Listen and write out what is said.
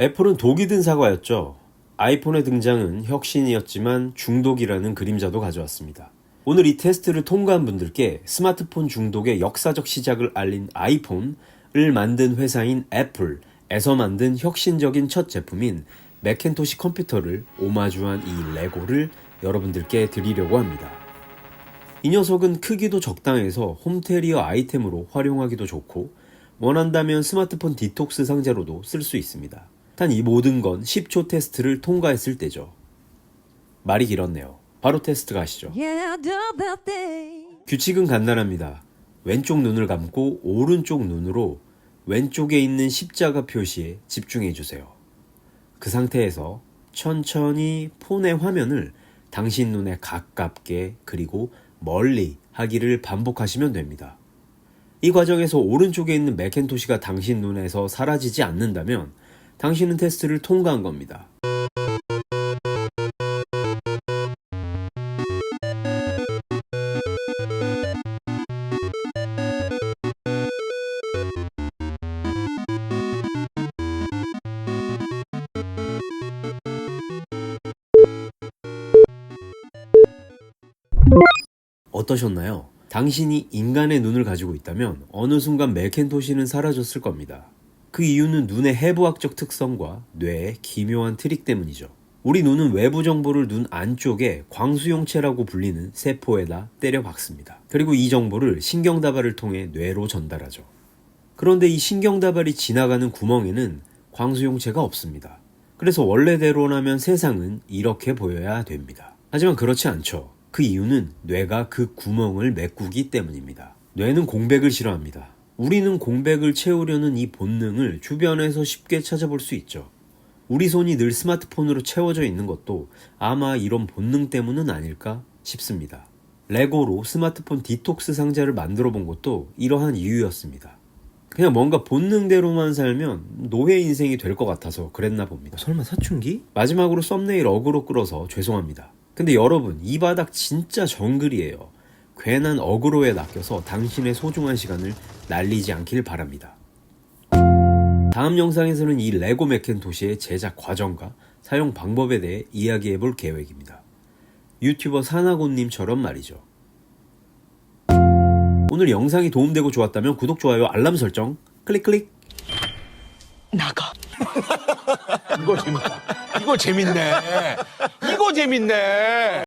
애플은 독이 든 사과였죠. 아이폰의 등장은 혁신이었지만 중독이라는 그림자도 가져왔습니다. 오늘 이 테스트를 통과한 분들께 스마트폰 중독의 역사적 시작을 알린 아이폰을 만든 회사인 애플에서 만든 혁신적인 첫 제품인 맥킨토시 컴퓨터를 오마주한 이 레고를 여러분들께 드리려고 합니다. 이 녀석은 크기도 적당해서 홈테리어 아이템으로 활용하기도 좋고 원한다면 스마트폰 디톡스 상자로도 쓸 수 있습니다. 단이 모든 건 10초 테스트를 통과했을 때죠. 말이 길었네요. 바로 테스트 가시죠. 규칙은 간단합니다. 왼쪽 눈을 감고 오른쪽 눈으로 왼쪽에 있는 십자가 표시에 집중해 주세요. 그 상태에서 천천히 폰의 화면을 당신 눈에 가깝게 그리고 멀리 하기를 반복하시면 됩니다. 이 과정에서 오른쪽에 있는 맥켄토시가 당신 눈에서 사라지지 않는다면 당신은 테스트를 통과한 겁니다. 어떠셨나요? 당신이 인간의 눈을 가지고 있다면 어느 순간 맥켄토시는 사라졌을 겁니다. 그 이유는 눈의 해부학적 특성과 뇌의 기묘한 트릭 때문이죠. 우리 눈은 외부 정보를 눈 안쪽에 광수용체라고 불리는 세포에다 때려 박습니다. 그리고 이 정보를 신경다발을 통해 뇌로 전달하죠. 그런데 이 신경다발이 지나가는 구멍에는 광수용체가 없습니다. 그래서 원래대로라면 세상은 이렇게 보여야 됩니다. 하지만 그렇지 않죠. 그 이유는 뇌가 그 구멍을 메꾸기 때문입니다. 뇌는 공백을 싫어합니다. 우리는 공백을 채우려는 이 본능을 주변에서 쉽게 찾아볼 수 있죠. 우리 손이 늘 스마트폰으로 채워져 있는 것도 아마 이런 본능 때문은 아닐까 싶습니다. 레고로 스마트폰 디톡스 상자를 만들어 본 것도 이러한 이유였습니다. 그냥 뭔가 본능대로만 살면 노예 인생이 될 것 같아서 그랬나 봅니다. 설마 사춘기? 마지막으로 썸네일 어그로 끌어서 죄송합니다. 근데 여러분 이 바닥 진짜 정글이에요. 괜한 어그로에 낚여서 당신의 소중한 시간을 날리지 않길 바랍니다. 다음 영상에서는 이 레고 맥켄토시의 제작 과정과 사용 방법에 대해 이야기해 볼 계획입니다. 유튜버 사나고님처럼 말이죠. 오늘 영상이 도움되고 좋았다면 구독, 좋아요, 알람 설정 클릭 클릭 나가. 이거 재밌다. 이거 재밌네. 이거 재밌네.